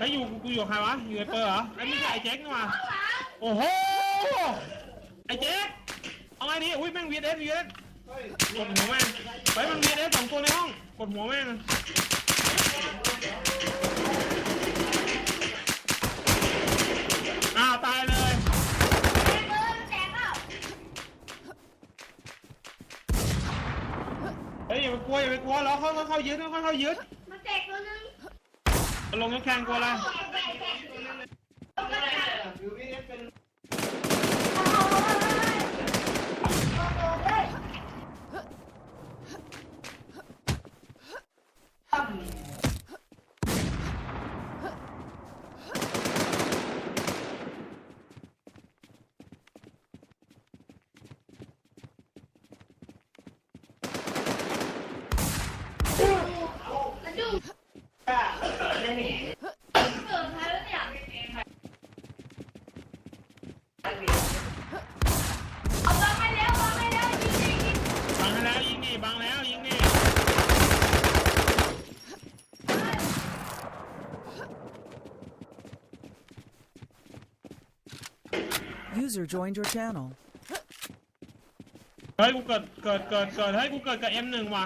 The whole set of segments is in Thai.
แล้วอยู่กูอยู่กับใครวะอยู่ไอเปอร์เหรอไอ้ไม่ใช่ไอแจ็คนี่หว่าโอ้โหไอแจ็คเอาไงดีอุ้ยแม่งวีเอสวีเอสกดหัวแม่งไปมันวีเอสสองตัวในห้องกดหัวแม่งอ้าวตายเลยเฮ้ยอย่าไปกลัวอย่าไปกลัวเราเข้าเข้าเข้ายึดเข้าเข้ายึด ลงยกแข่งกูลัวอะไร บังให้แล้วยิงนี่บังแล้วยิงนี่ User joined your channel. เฮ้ยกูเกิดเกิดเกิดเกิดเฮ้ยกูเกิดกับ M1 ว่ะ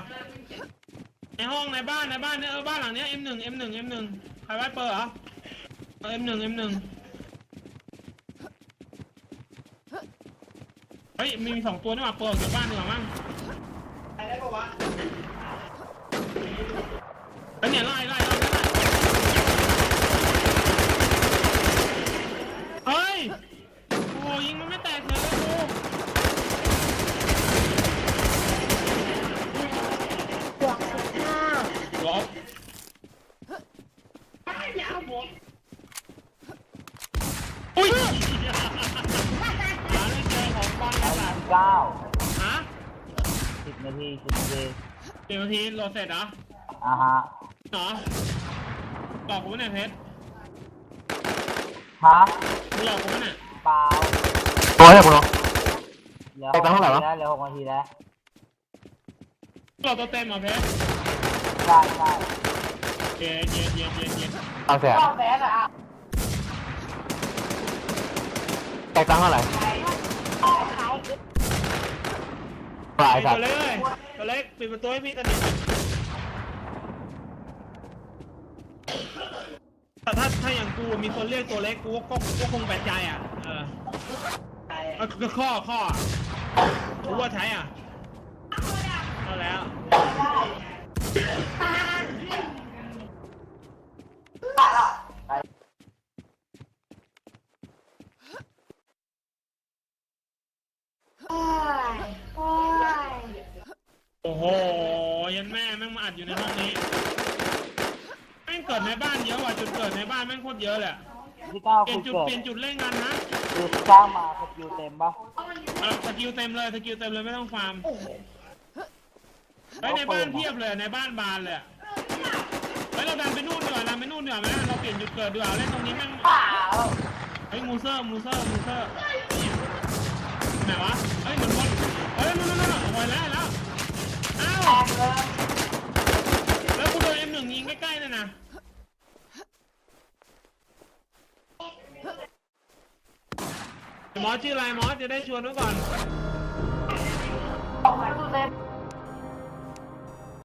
ในห้องในบ้านในบ้านเนี่ยเออบ้านหลังเนี้ย M1 M1 M1 ใครไว้เปิดเหรอเออ M1 M1 เฮ้ยมีสองตัวนี่หว่าเปิดจากบ้านดีกว่ามั้งเฮ้ยเนี่ยไล่ไล่ไล่ไล่เฮ้ยโอ้ยิงมันไม่แตกเลยกู หรออุ้ยหาไม่เจอของบ้านแล้วล่ะ เก้าฮะสิบนาทีสิบนาทีเดี๋ยวนาทีโหลดเสร็จเหรออ่าฮะเหรอหลอกกูเนี่ยเพชรฮะมึงหลอกกูเนี่ยเปล่าตัวให้ผมเนาะเหลือไปตั้งเท่าไหร่วะแล้วเหลือหกนาทีแล้วหลอกตัวเต็มเหรอเพชรใช่ใช่เย็นเย็นเย็นเย็นเย็นสามแสนแตกตังค์เท่าไหร่ ปลายสัตัวว์เล็กเลยตัวเล็กปิดประตูให้พี่ตอนดิแต่ถ้าถ้าอย่างกูมีคนเรียกตัวเล็กกูก็ก็คงแปลกใจอะ เออเอาก็ข้อข้ออะกูว่าใช้อะเอาแล้ว โอ้โห ยันแม่แม่งมา อัดอยู่ในห้องนี้แม่งเกิดในบ้านเยอะว่ะจุดเกิดในบ้านแม่งโคตรเยอะเลยอะที่เก้าเปลี่คุยนณจุดเกิดเปลี่ยนจุดเล่นกันนะคือสร้างมาสกิลเต็มปะเออสกิลเต็มเลยสกิลเต็มเลยไม่ต้องฟาร์มไปในบ้านเพียบเลยในบ้านบานเลยอะไปเราดันไปนู่นดีกว่าดันไปนู่นดีกว่าไหมเราเปลี่ยนจุดเกิดดีกว่าเล่นตรงนี้แม่งเฮ้ยมูเซอร์มูเซอร์มูเซอร์ไหนวะเฮ้ยเหมือนคนเฮ้ยนู่นนู่นนู่นโอ้ยแล้วแล้วอ้าวแล้วกูโดน M1 ยิงใกล้ๆเลยนะ ห มอชื่ออะไรหมอจะได้ชวนไว้ก่อน ออกมาดูเลย